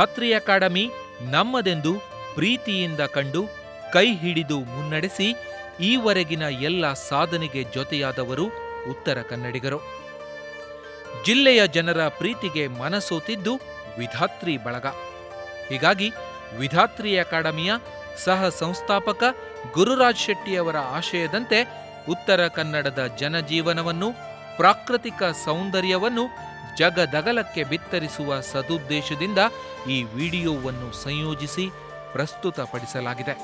Vidhatri academy ನಮ್ಮದೆಂದು ಪ್ರೀತಿಯಿಂದ ಕಂಡು ಕೈ ಹಿಡಿದು ಮುನ್ನಡೆಸಿ ಈವರೆಗಿನ ಎಲ್ಲ ಸಾಧನೆಗೆ ಜೊತೆಯಾದವರು ಉತ್ತರ ಕನ್ನಡಿಗರು. ಜಿಲ್ಲೆಯ ಜನರ ಪ್ರೀತಿಗೆ ಮನಸೋತಿದ್ದು ವಿಧಾತ್ರಿ ಬಳಗ. ಹೀಗಾಗಿ ವಿಧಾತ್ರಿ ಅಕಾಡೆಮಿಯ ಸಹ ಸಂಸ್ಥಾಪಕ ಗುರುರಾಜ್ ಶೆಟ್ಟಿಯವರ ಆಶಯದಂತೆ ಉತ್ತರ ಕನ್ನಡದ ಜನಜೀವನವನ್ನು, ಪ್ರಾಕೃತಿಕ ಸೌಂದರ್ಯವನ್ನು ಜಗದಗಲಕ್ಕೆ ಬಿತ್ತರಿಸುವ ಸದುದ್ದೇಶದಿಂದ ಈ ವಿಡಿಯೋವನ್ನು ಸಂಯೋಜಿಸಿ ಪ್ರಸ್ತುತಪಡಿಸಲಾಗಿದೆ.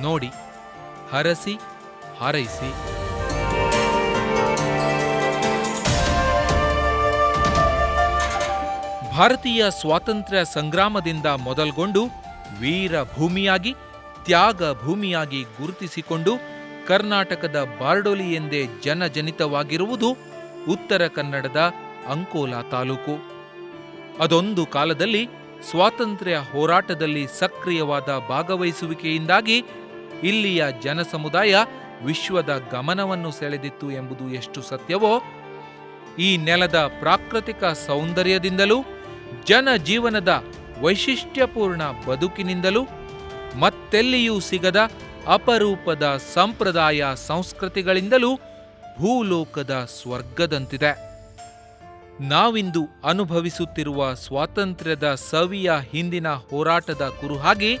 ನೋಡಿ, ಹರಸಿ, ಹಾರೈಸಿ. ಭಾರತೀಯ ಸ್ವಾತಂತ್ರ್ಯ ಸಂಗ್ರಾಮದಿಂದ ಮೊದಲ್ಗೊಂಡು ವೀರ ಭೂಮಿಯಾಗಿ ತ್ಯಾಗ ಭೂಮಿಯಾಗಿ ಗುರುತಿಸಿಕೊಂಡು ಕರ್ನಾಟಕದ ಬಾರ್ಡೊಲಿ ಎಂದೇ ಜನಜನಿತವಾಗಿರುವುದು ಉತ್ತರ ಕನ್ನಡದ ಅಂಕೋಲಾ ತಾಲೂಕು. ಅದೊಂದು ಕಾಲದಲ್ಲಿ ಸ್ವಾತಂತ್ರ್ಯ ಹೋರಾಟದಲ್ಲಿ ಸಕ್ರಿಯವಾದ ಭಾಗವಹಿಸುವಿಕೆಯಿಂದಾಗಿ ಇಲ್ಲಿಯ ಜನಸಮುದಾಯ ವಿಶ್ವದ ಗಮನವನ್ನು ಸೆಳೆದಿತ್ತು ಎಂಬುದು ಎಷ್ಟು ಸತ್ಯವೋ, ಈ ನೆಲದ ಪ್ರಾಕೃತಿಕ ಸೌಂದರ್ಯದಿಂದಲೂ ಜನಜೀವನದ ವೈಶಿಷ್ಟ್ಯಪೂರ್ಣ ಬದುಕಿನಿಂದಲೂ, ಮತ್ತೆಲ್ಲಿಯೂ ಸಿಗದ ಅಪರೂಪದ ಸಂಪ್ರದಾಯ ಸಂಸ್ಕೃತಿಗಳಿಂದಲೂ ಭೂಲೋಕದ ಸ್ವರ್ಗದಂತಿದೆ. ನಾವಿಂದು ಅನುಭವಿಸುತ್ತಿರುವ ಸ್ವಾತಂತ್ರ್ಯದ ಸವಿಯ ಹಿಂದಿನ ಹೋರಾಟದ ಕುರುಹಾಗಿ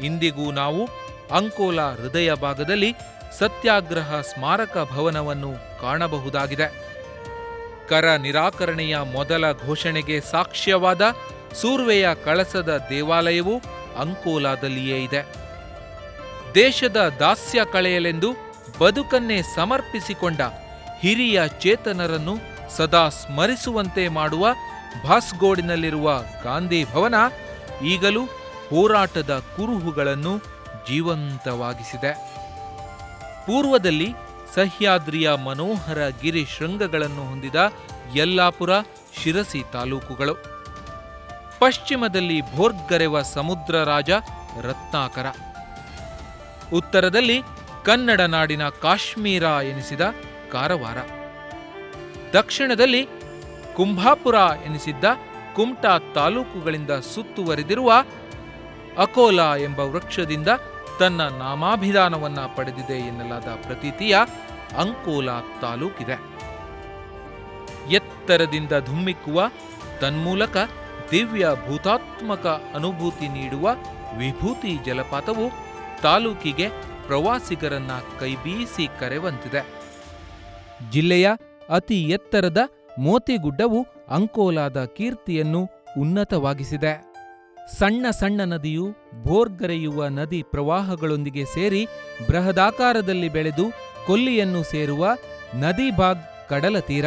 ಇಂದಿಗೂ ನಾವು ಅಂಕೋಲಾ ಹೃದಯ ಭಾಗದಲ್ಲಿ ಸತ್ಯಾಗ್ರಹ ಸ್ಮಾರಕ ಭವನವನ್ನು ಕಾಣಬಹುದಾಗಿದೆ. ಕರ ನಿರಾಕರಣೆಯ ಮೊದಲ ಘೋಷಣೆಗೆ ಸಾಕ್ಷ್ಯವಾದ ಸೂರ್ವೆಯ ಕಳಸದ ದೇವಾಲಯವು ಅಂಕೋಲಾದಲ್ಲಿಯೇ ಇದೆ. ದೇಶದ ದಾಸ್ಯ ಕಳೆಯಲೆಂದು ಬದುಕನ್ನೇ ಸಮರ್ಪಿಸಿಕೊಂಡ ಹಿರಿಯ ಚೇತನರನ್ನು ಸದಾ ಸ್ಮರಿಸುವಂತೆ ಮಾಡುವ ಭಾಸ್ಗೋಡಿನಲ್ಲಿರುವ ಗಾಂಧಿ ಭವನ ಈಗಲೂ ಹೋರಾಟದ ಕುರುಹುಗಳನ್ನು ಜೀವಂತವಾಗಿಸಿದೆ. ಪೂರ್ವದಲ್ಲಿ ಸಹ್ಯಾದ್ರಿಯ ಮನೋಹರ ಗಿರಿ ಶೃಂಗಗಳನ್ನು ಹೊಂದಿದ ಯಲ್ಲಾಪುರ ಶಿರಸಿ ತಾಲೂಕುಗಳು. ಪಶ್ಚಿಮದಲ್ಲಿ ಭೋರ್ಗರೆವ ಸಮುದ್ರ ರಾಜ ರತ್ನಾಕರ. ಉತ್ತರದಲ್ಲಿ ಕನ್ನಡ ನಾಡಿನ ಕಾಶ್ಮೀರ ಎನಿಸಿದ ಕಾರವಾರ. ದಕ್ಷಿಣದಲ್ಲಿ ಕುಂಭಾಪುರ ಎನಿಸಿದ್ದ ಕುಮಟಾ ತಾಲೂಕುಗಳಿಂದ ಸುತ್ತುವರಿದಿರುವ ಅಕೋಲಾ ಎಂಬ ವೃಕ್ಷದಿಂದ ತನ್ನ ನಾಮಾಭಿಧಾನವನ್ನ ಪಡೆದಿದೆ ಎನ್ನಲಾದ ಪ್ರತೀತಿಯ ಅಂಕೋಲಾ ತಾಲೂಕಿದೆ. ಎತ್ತರದಿಂದ ಧುಮ್ಮಿಕ್ಕುವ ತನ್ಮೂಲಕ ದಿವ್ಯ ಭೂತಾತ್ಮಕ ಅನುಭೂತಿ ನೀಡುವ ವಿಭೂತಿ ಜಲಪಾತವು ತಾಲೂಕಿಗೆ ಪ್ರವಾಸಿಗರನ್ನ ಕೈಬೀಸಿ ಕರೆವಂತಿದೆ. ಜಿಲ್ಲೆಯ ಅತಿ ಎತ್ತರದ ಮೋತಿಗುಡ್ಡವು ಅಂಕೋಲಾದ ಕೀರ್ತಿಯನ್ನು ಉನ್ನತವಾಗಿಸಿದೆ. ಸಣ್ಣ ಸಣ್ಣ ನದಿಯು ಭೋರ್ಗರೆಯುವ ನದಿ ಪ್ರವಾಹಗಳೊಂದಿಗೆ ಸೇರಿ ಬೃಹದಾಕಾರದಲ್ಲಿ ಬೆಳೆದು ಕೊಲ್ಲಿಯನ್ನು ಸೇರುವ ನದಿಬಾಗ್ ಕಡಲ ತೀರ.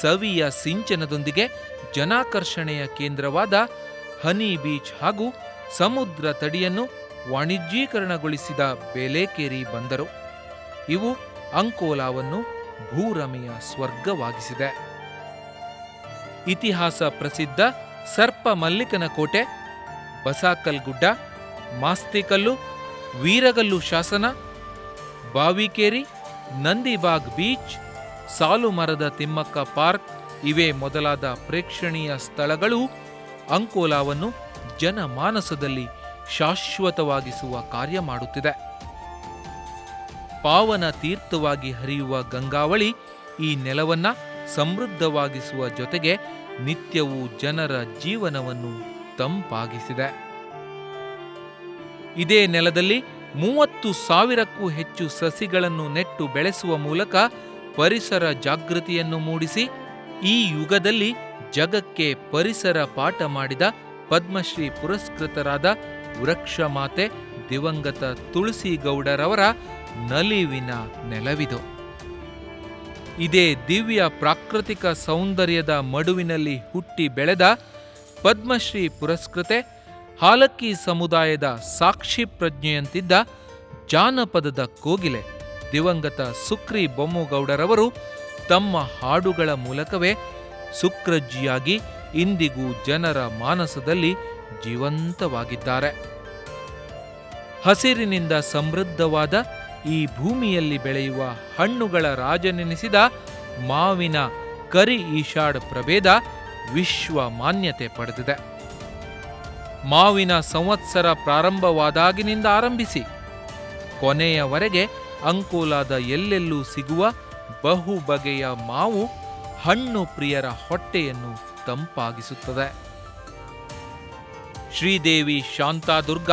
ಸವಿಯ ಸಿಂಚನದೊಂದಿಗೆ ಜನಾಕರ್ಷಣೆಯ ಕೇಂದ್ರವಾದ ಹನಿ ಬೀಚ್ ಹಾಗೂ ಸಮುದ್ರ ತಡಿಯನ್ನು ವಾಣಿಜ್ಯೀಕರಣಗೊಳಿಸಿದ ಬೇಲೇಕೇರಿ ಬಂದರು. ಇವು ಅಂಕೋಲಾವನ್ನು ಭೂರಮೆಯ ಸ್ವರ್ಗವಾಗಿಸಿದೆ. ಇತಿಹಾಸ ಪ್ರಸಿದ್ಧ ಸರ್ಪ ಮಲ್ಲಿಕನ ಕೋಟೆ ಬಸಾಕಲ್ ಗುಡ್ಡ ಮಾಸ್ತಿಕಲ್ಲು, ವೀರಗಲ್ಲು ಶಾಸನ, ಬಾವಿಕೇರಿ, ನಂದಿಬಾಗ್ ಬೀಚ್, ಸಾಲುಮರದ ತಿಮ್ಮಕ್ಕ ಪಾರ್ಕ್ ಇವೇ ಮೊದಲಾದ ಪ್ರೇಕ್ಷಣೀಯ ಸ್ಥಳಗಳು ಅಂಕೋಲಾವನ್ನು ಜನಮಾನಸದಲ್ಲಿ ಶಾಶ್ವತವಾಗಿಸುವ ಕಾರ್ಯ ಮಾಡುತ್ತಿದೆ. ಪಾವನ ತೀರ್ಥವಾಗಿ ಹರಿಯುವ ಗಂಗಾವಳಿ ಈ ನೆಲವನ್ನ ಸಮೃದ್ಧವಾಗಿಸುವ ಜೊತೆಗೆ ನಿತ್ಯವೂ ಜನರ ಜೀವನವನ್ನು ತಂಪಾಗಿಸಿದೆ. ಇದೇ ನೆಲದಲ್ಲಿ ಮೂವತ್ತು ಸಾವಿರಕ್ಕೂ ಹೆಚ್ಚು ಸಸಿಗಳನ್ನು ನೆಟ್ಟು ಬೆಳೆಸುವ ಮೂಲಕ ಪರಿಸರ ಜಾಗೃತಿಯನ್ನು ಮೂಡಿಸಿ ಈ ಯುಗದಲ್ಲಿ ಜಗಕ್ಕೆ ಪರಿಸರ ಪಾಠ ಮಾಡಿದ ಪದ್ಮಶ್ರೀ ಪುರಸ್ಕೃತರಾದ ವೃಕ್ಷ ಮಾತೆ ದಿವಂಗತ ತುಳಸಿಗೌಡರವರ ನಲಿವಿನ ನೆಲವಿದು. ಇದೇ ದಿವ್ಯ ಪ್ರಾಕೃತಿಕ ಸೌಂದರ್ಯದ ಮಡುವಿನಲ್ಲಿ ಹುಟ್ಟಿ ಬೆಳೆದ ಪದ್ಮಶ್ರೀ ಪುರಸ್ಕೃತೆ, ಹಾಲಕ್ಕಿ ಸಮುದಾಯದ ಸಾಕ್ಷಿ ಪ್ರಜ್ಞೆಯಂತಿದ್ದ ಜಾನಪದದ ಕೋಗಿಲೆ, ದಿವಂಗತ ಸುಕ್ರಿ ಬೊಮ್ಮಗೌಡರವರು ತಮ್ಮ ಹಾಡುಗಳ ಮೂಲಕವೇ ಸುಕ್ರಜ್ಜಿಯಾಗಿ ಇಂದಿಗೂ ಜನರ ಮಾನಸದಲ್ಲಿ ಜೀವಂತವಾಗಿದ್ದಾರೆ. ಹಸಿರಿನಿಂದ ಸಮೃದ್ಧವಾದ ಈ ಭೂಮಿಯಲ್ಲಿ ಬೆಳೆಯುವ ಹಣ್ಣುಗಳ ರಾಜನೆನಿಸಿದ ಮಾವಿನ ಕರಿ ಈಶಾಡ್ ಪ್ರಭೇದ ವಿಶ್ವ ಮಾನ್ಯತೆ ಪಡೆದಿದೆ. ಮಾವಿನ ಸಂವತ್ಸರ ಪ್ರಾರಂಭವಾದಾಗಿನಿಂದ ಆರಂಭಿಸಿ, ಕೊನೆಯವರೆಗೆ ಅಂಕೋಲಾದ ಎಲ್ಲೆಲ್ಲೂ ಸಿಗುವ ಬಹು ಬಗೆಯ ಮಾವು ಹಣ್ಣು ಪ್ರಿಯರ ಹೊಟ್ಟೆಯನ್ನು ತಂಪಾಗಿಸುತ್ತದೆ. ಶ್ರೀದೇವಿ ಶಾಂತಾದುರ್ಗ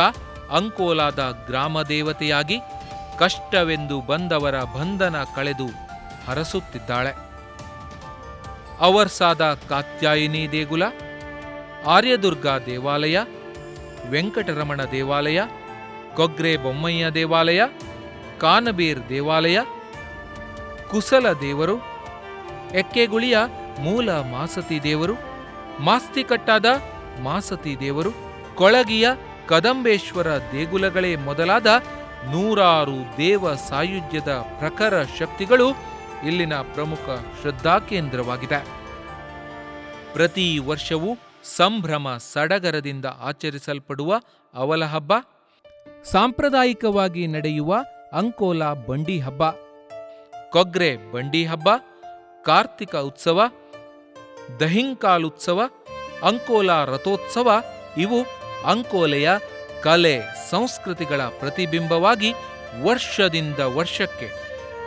ಅಂಕೋಲಾದ ಗ್ರಾಮ ದೇವತೆಯಾಗಿ ಕಷ್ಟವೆಂದು ಬಂದವರ ಬಂಧನ ಕಳೆದು ಹರಸುತ್ತಿದ್ದಾಳೆ. ಅವರ್ಸಾದ ಕಾತ್ಯಾಯಿನಿ ದೇಗುಲ, ಆರ್ಯದುರ್ಗ ದೇವಾಲಯ, ವೆಂಕಟರಮಣ ದೇವಾಲಯ, ಕೊಗ್ರೆ ಬೊಮ್ಮಯ್ಯ ದೇವಾಲಯ, ಕಾನಬೀರ್ ದೇವಾಲಯ, ಕುಸಲ ದೇವರು, ಎಕ್ಕೆಗುಳಿಯ ಮೂಲ ಮಾಸತಿ ದೇವರು, ಮಾಸ್ತಿಕಟ್ಟಾದ ಮಾಸತಿ ದೇವರು, ಕೊಳಗಿಯ ಕದಂಬೇಶ್ವರ ದೇಗುಲಗಳೇ ಮೊದಲಾದ ನೂರಾರು ದೇವ ಸಾಯುಜ್ಯದ ಪ್ರಖರ ಶಕ್ತಿಗಳು ಇಲ್ಲಿನ ಪ್ರಮುಖ ಶ್ರದ್ಧಾಕೇಂದ್ರವಾಗಿದೆ ಪ್ರತಿ ವರ್ಷವೂ ಸಂಭ್ರಮ ಸಡಗರದಿಂದ ಆಚರಿಸಲ್ಪಡುವ ಅವಲ ಹಬ್ಬ, ಸಾಂಪ್ರದಾಯಿಕವಾಗಿ ನಡೆಯುವ ಅಂಕೋಲಾ ಬಂಡಿ ಹಬ್ಬ, ಕೊಗ್ರೆ ಬಂಡಿ ಹಬ್ಬ, ಕಾರ್ತಿಕ ಉತ್ಸವ ದಹಿಂಕಾಲುತ್ಸವ ಅಂಕೋಲಾ ರಥೋತ್ಸವ ಇವು ಅಂಕೋಲೆಯ ಕಲೆ ಸಂಸ್ಕೃತಿಗಳ ಪ್ರತಿಬಿಂಬವಾಗಿ ವರ್ಷದಿಂದ ವರ್ಷಕ್ಕೆ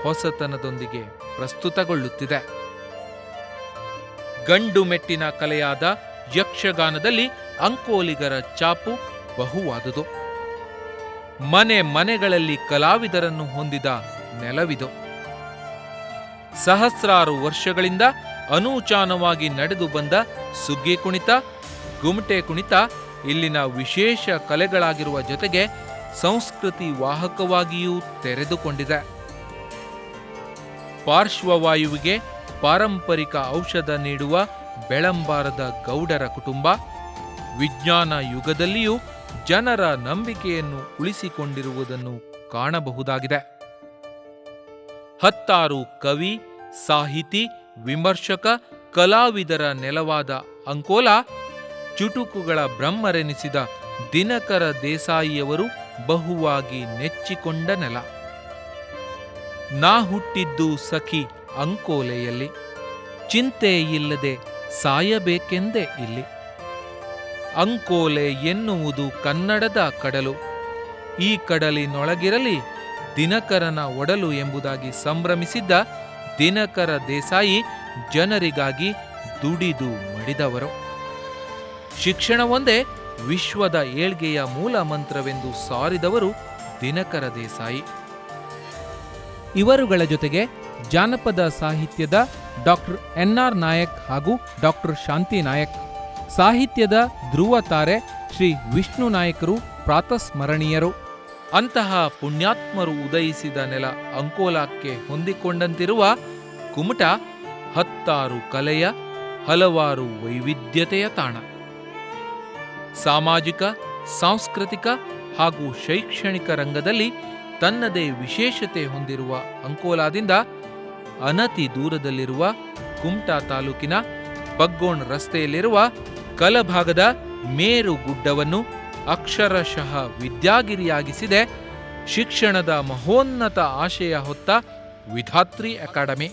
ಹೊಸತನದೊಂದಿಗೆ ಪ್ರಸ್ತುತಗೊಳ್ಳುತ್ತಿದೆ. ಗಂಡು ಮೆಟ್ಟಿನ ಕಲೆಯಾದ ಯಕ್ಷಗಾನದಲ್ಲಿ ಅಂಕೋಲಿಗರ ಚಾಪು ಬಹುವಾದುದು. ಮನೆ ಮನೆಗಳಲ್ಲಿ ಕಲಾವಿದರನ್ನು ಹೊಂದಿದ ನೆಲವಿದು. ಸಹಸ್ರಾರು ವರ್ಷಗಳಿಂದ ಅನೂಚಾನವಾಗಿ ನಡೆದು ಬಂದ ಸುಗ್ಗಿ ಕುಣಿತ, ಗುಮಟೆ ಕುಣಿತ ಇಲ್ಲಿನ ವಿಶೇಷ ಕಲೆಗಳಾಗಿರುವ ಜೊತೆಗೆ ಸಂಸ್ಕೃತಿ ವಾಹಕವಾಗಿಯೂ ತೆರೆದುಕೊಂಡಿದೆ. ಪಾರ್ಶ್ವವಾಯುವಿಗೆ ಪಾರಂಪರಿಕ ಔಷಧ ನೀಡುವ ಬೆಳಂಬಾರದ ಗೌಡರ ಕುಟುಂಬ, ವಿಜ್ಞಾನ ಯುಗದಲ್ಲಿಯೂ ಜನರ ನಂಬಿಕೆಯನ್ನು ಉಳಿಸಿಕೊಂಡಿರುವುದನ್ನು ಕಾಣಬಹುದಾಗಿದೆ. ಹತ್ತಾರು ಕವಿ, ಸಾಹಿತಿ, ವಿಮರ್ಶಕ, ಕಲಾವಿದರ ನೆಲವಾದ ಅಂಕೋಲಾ ಚುಟುಕುಗಳ ಬ್ರಹ್ಮರೆನಿಸಿದ ದಿನಕರ ದೇಸಾಯಿಯವರು ಬಹುವಾಗಿ ನೆಚ್ಚಿಕೊಂಡ ನೆಲ. ನಾ ಹುಟ್ಟಿದ್ದು ಸಖಿ ಅಂಕೋಲೆಯಲ್ಲಿ, ಚಿಂತೆ ಇಲ್ಲದೆ ಸಾಯಬೇಕೆಂದೇ ಇಲ್ಲಿ. ಅಂಕೋಲೆ ಎನ್ನುವುದು ಕನ್ನಡದ ಕಡಲು, ಈ ಕಡಲಿನೊಳಗಿರಲಿ ದಿನಕರನ ಒಡಲು ಎಂಬುದಾಗಿ ಸಂಭ್ರಮಿಸಿದ್ದ ದಿನಕರ ದೇಸಾಯಿ ಜನರಿಗಾಗಿ ದುಡಿದು ಮಡಿದವರು. ಶಿಕ್ಷಣವೊಂದೇ ವಿಶ್ವದ ಏಳ್ಗೆಯ ಮೂಲ ಮಂತ್ರವೆಂದು ಸಾರಿದವರು ದಿನಕರ ದೇಸಾಯಿ. ಇವರುಗಳ ಜೊತೆಗೆ ಜಾನಪದ ಸಾಹಿತ್ಯದ ಡಾಕ್ಟರ್ ಎನ್ಆರ್ ನಾಯಕ್ ಹಾಗೂ ಡಾಕ್ಟರ್ ಶಾಂತಿ ನಾಯಕ್, ಸಾಹಿತ್ಯದ ಧ್ರುವ ತಾರೆ ಶ್ರೀ ವಿಷ್ಣು ನಾಯಕರು ಪ್ರಾತಸ್ಮರಣೀಯರು. ಅಂತಹ ಪುಣ್ಯಾತ್ಮರು ಉದಯಿಸಿದ ನೆಲ ಅಂಕೋಲಾಕ್ಕೆ ಹೊಂದಿಕೊಂಡಂತಿರುವ ಕುಮಟ ಹತ್ತಾರು ಕಲೆಯ ಹಲವಾರು ವೈವಿಧ್ಯತೆಯ ತಾಣ. ಸಾಮಾಜಿಕ, ಸಾಂಸ್ಕೃತಿಕ ಹಾಗೂ ಶೈಕ್ಷಣಿಕ ರಂಗದಲ್ಲಿ ತನ್ನದೇ ವಿಶೇಷತೆ ಹೊಂದಿರುವ ಅಂಕೋಲಾದಿಂದ ಅನತಿ ದೂರದಲ್ಲಿರುವ ಕುಮಟಾ ತಾಲೂಕಿನ ಬಗ್ಗೋಣ್ ರಸ್ತೆಯಲ್ಲಿರುವ ಕಲಭಾಗದ ಮೇರು ಗುಡ್ಡವನ್ನು ಅಕ್ಷರಶಃ ವಿದ್ಯಾಗಿರಿಯಾಗಿಸಿದೆ ಶಿಕ್ಷಣದ ಮಹೋನ್ನತ ಆಶಯ ಹೊತ್ತ ವಿಧಾತ್ರಿ ಅಕಾಡೆಮಿ.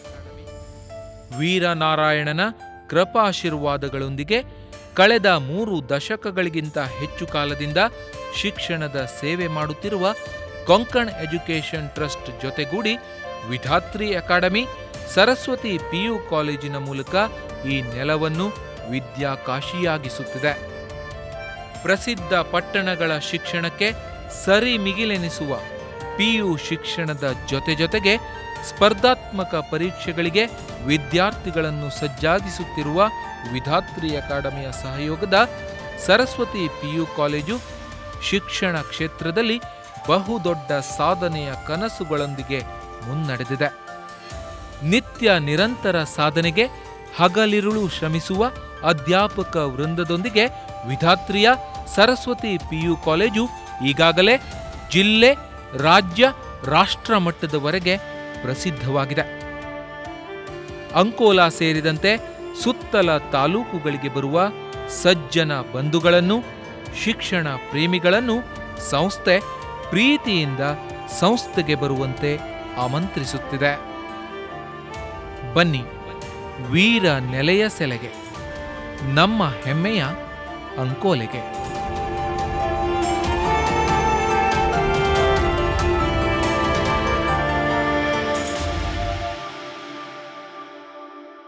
ವೀರನಾರಾಯಣನ ಕೃಪಾಶೀರ್ವಾದಗಳೊಂದಿಗೆ ಕಳೆದ ಮೂರು ದಶಕಗಳಿಗಿಂತ ಹೆಚ್ಚು ಕಾಲದಿಂದ ಶಿಕ್ಷಣದ ಸೇವೆ ಮಾಡುತ್ತಿರುವ ಕೊಂಕಣ್ ಎಜುಕೇಷನ್ ಟ್ರಸ್ಟ್ ಜೊತೆಗೂಡಿ ವಿಧಾತ್ರಿ ಅಕಾಡೆಮಿ, ಸರಸ್ವತಿ ಪಿಯು ಕಾಲೇಜಿನ ಮೂಲಕ ಈ ನೆಲವನ್ನು ವಿದ್ಯಾಕಾಶಿಯಾಗಿಸುತ್ತಿದೆ. ಪ್ರಸಿದ್ಧ ಪಟ್ಟಣಗಳ ಶಿಕ್ಷಣಕ್ಕೆ ಸರಿ ಮಿಗಿಲೆನಿಸುವ ಪಿಯು ಶಿಕ್ಷಣದ ಜೊತೆ ಜೊತೆಗೆ ಸ್ಪರ್ಧಾತ್ಮಕ ಪರೀಕ್ಷೆಗಳಿಗೆ ವಿದ್ಯಾರ್ಥಿಗಳನ್ನು ಸಜ್ಜಾಗಿಸುತ್ತಿರುವ ವಿಧಾತ್ರಿ ಅಕಾಡೆಮಿಯ ಸಹಯೋಗದ ಸರಸ್ವತಿ ಪಿಯು ಕಾಲೇಜು ಶಿಕ್ಷಣ ಕ್ಷೇತ್ರದಲ್ಲಿ ಬಹುದೊಡ್ಡ ಸಾಧನೆಯ ಕನಸುಗಳೊಂದಿಗೆ ಮುನ್ನಡೆದಿದೆ. ನಿತ್ಯ ನಿರಂತರ ಸಾಧನೆಗೆ ಹಗಲಿರುಳು ಶ್ರಮಿಸುವ ಅಧ್ಯಾಪಕ ವೃಂದದೊಂದಿಗೆ ವಿಧಾತ್ರಿಯ ಸರಸ್ವತಿ ಪಿಯು ಕಾಲೇಜು ಈಗಾಗಲೇ ಜಿಲ್ಲೆ, ರಾಜ್ಯ, ರಾಷ್ಟ್ರ ಮಟ್ಟದವರೆಗೆ ಪ್ರಸಿದ್ಧವಾಗಿದೆ. ಅಂಕೋಲಾ ಸೇರಿದಂತೆ ಸುತ್ತಲ ತಾಲೂಕುಗಳಿಗೆ ಬರುವ ಸಜ್ಜನ ಬಂಧುಗಳನ್ನು, ಶಿಕ್ಷಣ ಪ್ರೇಮಿಗಳನ್ನು ಸಂಸ್ಥೆ ಪ್ರೀತಿಯಿಂದ ಸಂಸ್ಥೆಗೆ ಬರುವಂತೆ ಆಮಂತ್ರಿಸುತ್ತಿದೆ. ಬನ್ನಿ, ವೀರ ನೆಲೆಯ ಸೆಲೆಗೆ, ನಮ್ಮ ಹೆಮ್ಮೆಯ ಅಂಕೋಲೆಗೆ.